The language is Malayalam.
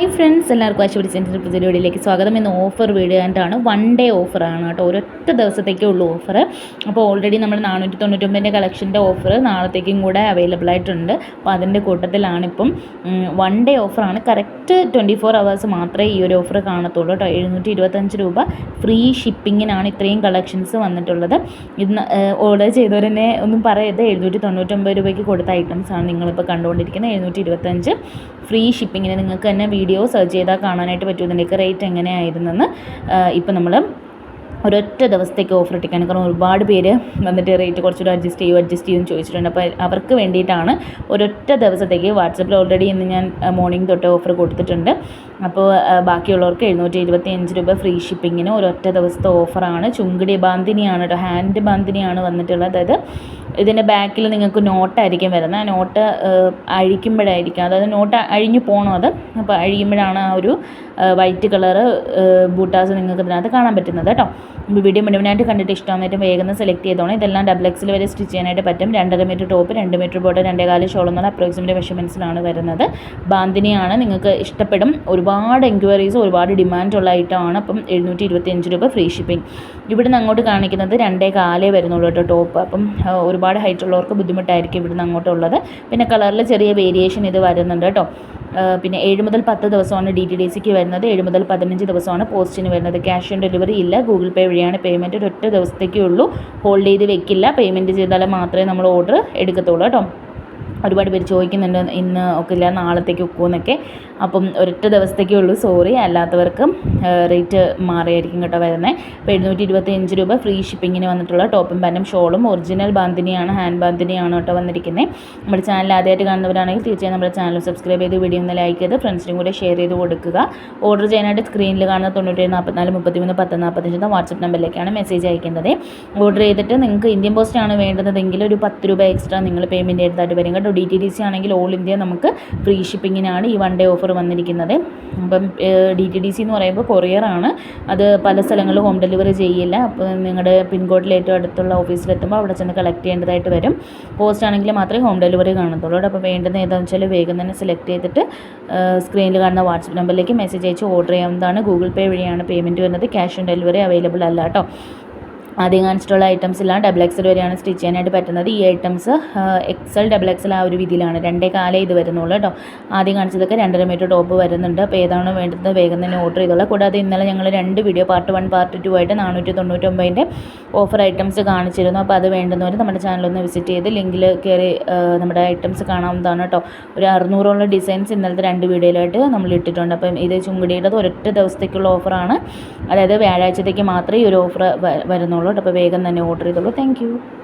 ഹായ് ഫ്രണ്ട്സ് എല്ലാവർക്കും ആശുപത്രി സെന്റർ പുതിയ വീഡിയോയിലേക്ക് സ്വാഗതം. ഇന്ന് ഓഫർ വീഡിയോ വൺ ഡേ ഓഫറാണ് കേട്ടോ. ഒരൊറ്റ ദിവസത്തേക്കേ ഉള്ളൂ ഓഫർ അപ്പോൾ ഓൾറെഡി നമ്മൾ നാനൂറ്റി തൊണ്ണൂറ്റൊമ്പതിന്റെ കളക്ഷന്റെ ഓഫർ നാളത്തേക്കും കൂടെ അവൈലബിൾ ആയിട്ടുണ്ട്. അപ്പോൾ അതിന്റെ കൂട്ടത്തിലാണ് ഇപ്പം വൺ ഡേ ഓഫറാണ് കറക്റ്റ് ട്വന്റി ഫോർ അവേഴ്സ് മാത്രമേ ഈ ഒരു ഓഫർ കാണത്തുള്ളൂ കേട്ടോ. എഴുന്നൂറ്റി ഇരുപത്തഞ്ച് രൂപ ഫ്രീ ഷിപ്പിങ്ങിനാണ് ഇത്രയും കളക്ഷൻസ് വന്നിട്ടുള്ളത്. ഇന്ന് ഓർഡർ ചെയ്തവരെന്നെ ഒന്നും പറയരുത്. എഴുന്നൂറ്റി തൊണ്ണൂറ്റൊമ്പത് രൂപയ്ക്ക് കൊടുത്ത ഐറ്റംസ് ആണ് നിങ്ങളിപ്പോൾ കണ്ടുകൊണ്ടിരിക്കുന്നത്. എഴുന്നൂറ്റി ഇരുപത്തഞ്ച് ഫ്രീ ഷിപ്പിങ്ങിന് നിങ്ങൾക്ക് തന്നെ വീഡിയോ സെർച്ച് ചെയ്താൽ കാണാനായിട്ട് പറ്റും. ഇതിന്റെയൊക്കെ റേറ്റ് എങ്ങനെയായിരുന്നെന്ന് ഇപ്പം നമ്മൾ ഒരൊറ്റ ദിവസത്തേക്ക് ഓഫർ ഇട്ടിക്കാണ് കാരണം ഒരുപാട് പേര് വന്നിട്ട് റേറ്റ് കുറച്ചുകൂടെ അഡ്ജസ്റ്റ് ചെയ്യും അഡ്ജസ്റ്റ് ചെയ്യും ചോദിച്ചിട്ടുണ്ട്. അപ്പോൾ അവർക്ക് വേണ്ടിയിട്ടാണ് ഒരൊറ്റ ദിവസത്തേക്ക് വാട്സപ്പിൽ ഓൾറെഡി ഇന്ന് ഞാൻ മോർണിംഗ് തൊട്ട് ഓഫർ കൊടുത്തിട്ടുണ്ട്. അപ്പോൾ ബാക്കിയുള്ളവർക്ക് എഴുന്നൂറ്റി ഇരുപത്തി അഞ്ച് രൂപ ഫ്രീ ഷിപ്പിങ്ങിന് ഒരൊറ്റ ദിവസത്തെ ഓഫറാണ് ചുങ്കിടി ബാന്തിനിയാണ് കേട്ടോ ഹാൻഡ് ബാന്തിനിയാണ് വന്നിട്ടുള്ളത്. അതായത് ഇതിന്റെ ബാക്കിൽ നിങ്ങൾക്ക് നോട്ടായിരിക്കും വരുന്നത്. ആ നോട്ട് അഴിക്കുമ്പോഴായിരിക്കും. അതായത് നോട്ട് അഴിഞ്ഞു പോകണം അത്? അപ്പോൾ അഴിയുമ്പോഴാണ് ആ ഒരു വൈറ്റ് കളറ് ബൂട്ടാസ് നിങ്ങൾക്ക് ഇതിനകത്ത് കാണാൻ പറ്റുന്നത് കേട്ടോ വീഡിയോ മുഴുവനായിട്ട് കണ്ടിട്ട് ഇഷ്ടമായിട്ട് വേഗം സെലക്ട് ചെയ്തോണം. ഇതെല്ലാം ഡബിൾ എക്സിൽ വരെ സ്റ്റിച്ച് ചെയ്യാനായിട്ട് പറ്റും. രണ്ടര മീറ്റർ ടോപ്പ് രണ്ട് മീറ്റർ ബോട്ട് രണ്ടേകാൽ ഷോൾ എന്നുള്ള അപ്രോക്സിമേറ്റ് മെഷർമെന്റ്സിലാണ് വരുന്നത്. ബാന്തിനിയാണ് നിങ്ങൾക്ക് ഇഷ്ടപ്പെടും. ഒരുപാട് എൻക്വയറീസ് ഒരുപാട് ഡിമാൻഡുള്ള ഐറ്റമാണ് അപ്പം എഴുന്നൂറ്റി ഇരുപത്തി അഞ്ച് രൂപ ഫ്രീ ഷിപ്പിംഗ് ഇവിടുന്ന് അങ്ങോട്ട് കാണിക്കുന്നത് രണ്ടേ കാലേ വരുന്നുള്ളൂ കേട്ടോ ടോപ്പ് അപ്പം ഒരുപാട് ഹൈറ്റ് ഉള്ളവർക്ക് ബുദ്ധിമുട്ടായിരിക്കും ഇവിടുന്ന് അങ്ങോട്ടുള്ളത്. പിന്നെ കളറിൽ ചെറിയ വേരിയേഷൻ ഇത് വരുന്നുണ്ട് കേട്ടോ. പിന്നെ ഏഴ് മുതൽ പത്ത് ദിവസമാണ് ഡി ടി ഡി സിക്ക് വരുന്നത്. ഏഴ് മുതൽ പതിനഞ്ച് ദിവസമാണ് പോസ്റ്റിന് വരുന്നത്. ക്യാഷ് ഓൺ ഡെലിവറി ഇല്ല. ഗൂഗിൾ പേ വഴിയാണ് പേയ്മെന്റ് ഒരൊറ്റ ദിവസത്തേക്കേ ഉള്ളൂ. ഹോൾഡ് ചെയ്ത് വെക്കില്ല. പേയ്മെന്റ് ചെയ്താൽ മാത്രമേ നമ്മൾ ഓർഡർ എടുക്കത്തുള്ളൂ കേട്ടോ. ഒരുപാട് പേര് ചോദിക്കുന്നുണ്ട് ഇന്ന് ഒക്കെ ഇല്ല നാളത്തേക്ക് എന്നൊക്കെ. അപ്പം ഒരൊറ്റ ദിവസത്തേക്കേ ഉള്ളൂ സോറി. അല്ലാത്തവർക്കും റേറ്റ് മാറിയായിരിക്കും കേട്ടോ വരുന്നത് അപ്പോൾ എഴുന്നൂറ്റി ഇരുപത്തിയഞ്ച് രൂപ ഫ്രീ ഷിപ്പിങ്ങിന് വന്നിട്ടുള്ള ടോപ്പും പാന്റും ഷോളും ഒറിജിനൽ ബാന്തിനിയാണ് ഹാൻഡ് ബാന്തിനിയാണ് കേട്ടോ വന്നിരിക്കുന്നത് നമ്മുടെ ചാനൽ ആദ്യമായിട്ട് കാണുന്നവരാണെങ്കിൽ തീർച്ചയായും നമ്മുടെ ചാനൽ സബ്സ്ക്രൈബ് ചെയ്ത് വീഡിയോ ഒന്ന് ലൈക്ക് ചെയ്ത് ഫ്രണ്ട്സിനും കൂടെ ഷെയർ ചെയ്ത് കൊടുക്കുക. ഓർഡർ ചെയ്യാനായിട്ട് സ്ക്രീനിൽ കാണുന്ന തൊണ്ണൂറ്റേഴ് നാൽപ്പത്തിനാല് മുപ്പത്തിമൂന്ന് പത്ത് നാൽപ്പത്തഞ്ച് എന്ന വാട്സപ്പ് നമ്പറിലേക്കാണ് മെസ്സേജ് അയക്കേണ്ടത്. ഓർഡർ ചെയ്തിട്ട് നിങ്ങൾക്ക് ഇന്ത്യൻ പോസ്റ്റാണ് വേണ്ടതെങ്കിൽ ഒരു പത്ത് രൂപ എക്സ്ട്രാ നിങ്ങൾ പേയ്മെന്റ് ചെയ്തതായിട്ട് വരും കേട്ടോ ഡി ടി ഡി സി ആണെങ്കിൽ ഓൾ ഇന്ത്യ നമുക്ക് ഫ്രീ ഷിപ്പിങ്ങിനാണ് ഈ വൺ ഡേ ഓഫർ വന്നിരിക്കുന്നത്. അപ്പം ഡി ടി ഡി സി എന്ന് പറയുമ്പോൾ കൊറിയറാണ് അത് പല സ്ഥലങ്ങളിലും ഹോം ഡെലിവറി ചെയ്യില്ല. അപ്പോൾ നിങ്ങളുടെ പിൻകോഡിൽ ഏറ്റവും അടുത്തുള്ള ഓഫീസിലെത്തുമ്പോൾ അവിടെ ചെന്ന് കളക്ട് ചെയ്യേണ്ടതായിട്ട് വരും. പോസ്റ്റ് ആണെങ്കിൽ മാത്രമേ ഹോം ഡെലിവറി കാണത്തുള്ളൂ. അപ്പോൾ വേണ്ടുന്ന ഏതാണെന്ന് വെച്ചാൽ വേഗം തന്നെ സെലക്ട് ചെയ്തിട്ട് സ്ക്രീനിൽ കാണുന്ന വാട്സപ്പ് നമ്പറിലേക്ക് മെസ്സേജ് അയച്ച് ഓർഡർ ചെയ്യാവുന്നതാണ്. ഗൂഗിൾ പേ വഴിയാണ് പേയ്മെന്റ് വരുന്നത്. ക്യാഷ് ഓൺ ഡെലിവറി അവൈലബിൾ അല്ല കേട്ടോ. ആദ്യം കാണിച്ചിട്ടുള്ള ഐറ്റംസ് ഇല്ല ഡബിൾ എക്സൽ വരെയാണ് സ്റ്റിച്ച് ചെയ്യാനായിട്ട് പറ്റുന്നത്. ഈ ഐറ്റംസ് എക്സൽ ഡബിൾ എക്സൽ ആ ഒരു രീതിയിലാണ്. രണ്ടേ കാലേ ഇത് വരുന്നുള്ളൂ കേട്ടോ ആദ്യം കാണിച്ചതൊക്കെ രണ്ടര മീറ്റർ ടോപ്പ് വരുന്നുണ്ട്. അപ്പോൾ ഏതാണോ വേണ്ടത് വേഗം തന്നെ ഓർഡർ ചെയ്തോളാം. കൂടാതെ ഇന്നലെ ഞങ്ങൾ രണ്ട് video part one part two ആയിട്ട് നാനൂറ്റി തൊണ്ണൂറ്റൊമ്പതിന്റെ ഓഫർ ഐറ്റംസ് കാണിച്ചിരുന്നു. അപ്പോൾ അത് വേണ്ടുന്നവർ നമ്മുടെ ചാനലൊന്ന് വിസിറ്റ് ചെയ്ത് ലിങ്കിൽ കയറി നമ്മുടെ ഐറ്റംസ് കാണാവുന്നതാണ് കേട്ടോ ഒരു അറുന്നൂറോളം ഡിസൈൻസ് ഇന്നലത്തെ രണ്ട് വീഡിയോയിലായിട്ട് നമ്മൾ ഇട്ടിട്ടുണ്ട്. അപ്പം ഇത് ചുങ്കിടിയുടെ ഒരൊറ്റ ദിവസത്തേക്കുള്ള ഓഫറാണ് അതായത് വ്യാഴാഴ്ചത്തേക്ക് മാത്രമേ ഈ ഒരു ഓഫർ വരുന്നുള്ളൂ അപ്പോൾ വേഗം തന്നെ ഓർഡർ ചെയ്തോളൂ. താങ്ക്